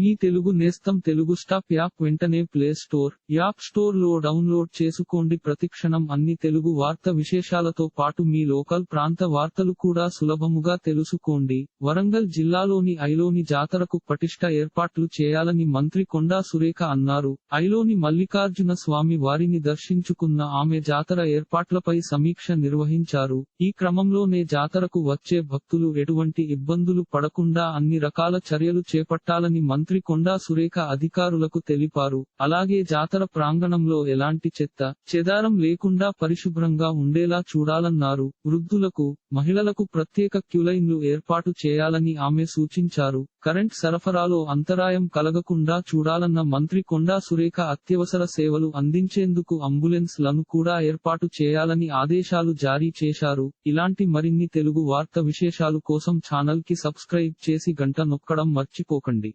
మీ తెలుగు నేస్తం Telugu stop app వెంటనే play store app స్టోర్లో డౌన్లోడ్ చేసుకోండి. ప్రతిక్షణం అన్ని తెలుగు వార్త విశేషాలతో పాటు మీ లోకల్ ప్రాంత వార్తలు కూడా సులభముగా తెలుసుకోండి. వరంగల్ జిల్లాలోని ఐలోని జాతరకు పటిష్ట ఏర్పాట్లు చేయాలని మంత్రి కొండా సురేఖ అన్నారు. ఐలోని మల్లికార్జున స్వామి వారిని దర్శించుకున్న ఆమె జాతర ఏర్పాట్లపై సమీక్ష నిర్వహించారు. ఈ క్రమంలోనే జాతరకు వచ్చే భక్తులు ఎటువంటి ఇబ్బందులు పడకుండా అన్ని రకాల చర్యలు చేపట్టాలని మంత్రి కొండా సురేఖ అధికారులకు తెలిపారు. అలాగే జాతర ప్రాంగణంలో ఎలాంటి చెత్త చెదారం లేకుండా పరిశుభ్రంగా ఉండేలా చూడాలన్నారు. వృద్ధులకు మహిళలకు ప్రత్యేక క్యూలైన్లు ఏర్పాటు చేయాలని ఆమె సూచించారు. కరెంట్ సరఫరాలో అంతరాయం కలగకుండా చూడాలన్న మంత్రి కొండా సురేఖ అత్యవసర సేవలు అందించేందుకు అంబులెన్స్లను కూడా ఏర్పాటు చేయాలని ఆదేశాలు జారీ చేశారు. ఇలాంటి మరిన్ని తెలుగు వార్త విశేషాలు కోసం ఛానల్కి సబ్స్క్రైబ్ చేసి గంట నొక్కడం మర్చిపోకండి.